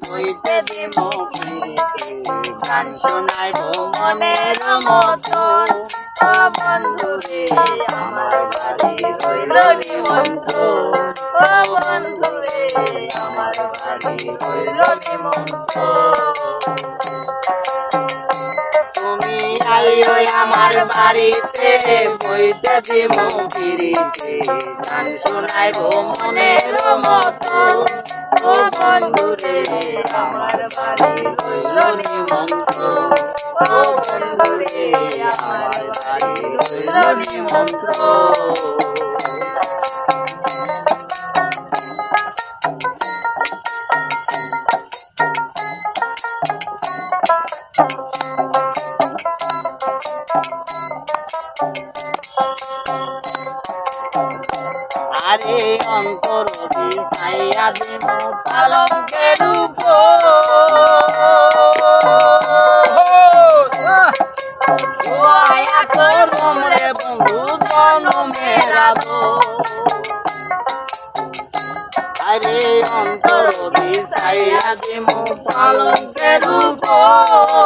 বইতে দিব গান শোনাইব মনের মতো। বন্ধু রে, আমার বাড়ি রইল নিমন্ত ও বন্ধু রে, আমার আইও আমার বাড়িতে বইতে দিব ফিরিতে গান শোনাইব মনের মতো। ও বন্ধুরে, আমার বাড়ি রইল নিমন্ত ও বন্ধুরে, আমার বাড়ি রইল নিমন্ত আরে অন্তর ছাইয়া দিন পালঙ্কের উপয়া রে বন্ধু জনমেরা আরে অন্তর ছাইয়া দিন পালঙ্কের উপর।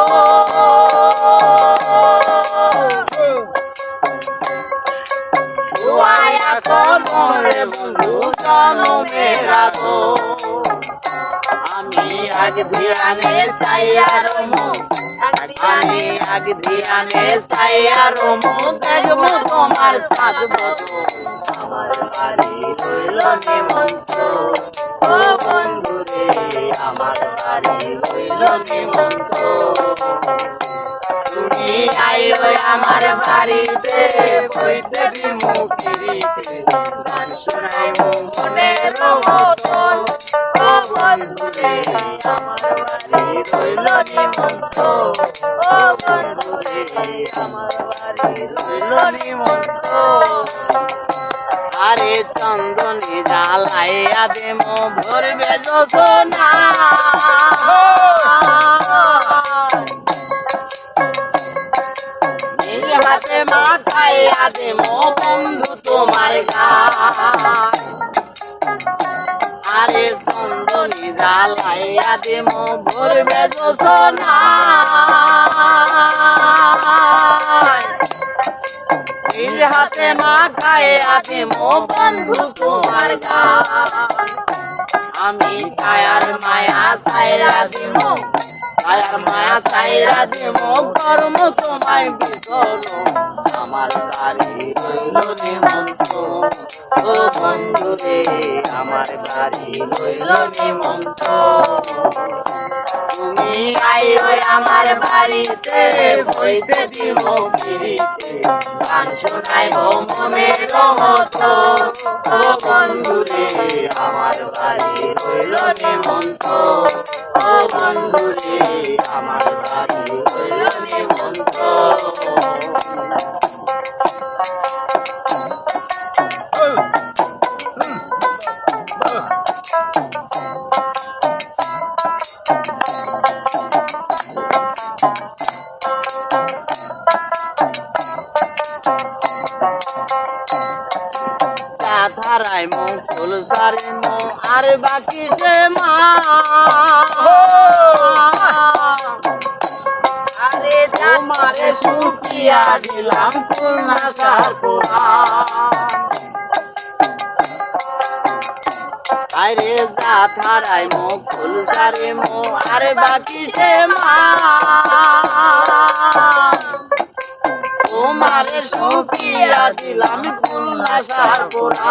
বন্ধু জনমেরা আমি আগ ধিয়ানে আমি আগ ধিয়ানে চাইয়া দেখব তোমার বধু আমার বাড়ি রইল নিমন্ত তুমি আইও আমার বাড়িতে, বইতে দিমু ফিরিতে। গান শোনাইমু মনের মতন। ও বন্ধু রে আমার আরে চন্দনী জ্বালাইয়া দেমো, ভরবে যোজনা। এই মাথায় আদে মো বন্ধু তোমার গান আরে চন্দনী জ্বালাইয়া দে মো ভরবে যোজনা। এই হাতে মাথায় আদে মো বন্ধু তোমার আমি ছায়ার মায়া ছায়রা দিমো ছায়ার মায়া ছায়রা দিমো কর্ম তোমায় বিতর আমার বাড়ি রইল নিমন্ত ও বন্ধু রে আমার বাড়ি রইল নিমন্ত তুমি আইও আমার বাড়িতে বইতে দিব ফিরিতে গান শোনাইব মনের মতো ও বন্ধু রে আমার বাড়ি রইল নিমন্ত ও বন্ধু রে ধারায় মো ফুল সারে মো। আর বাকি সে মা দিলাম খুলনা সারপুরা আরে থারায় মো ফুল সারে মো আর বাকি সে মা। তোমারে সুপিয়া দিলাম খুলনা সারপুরা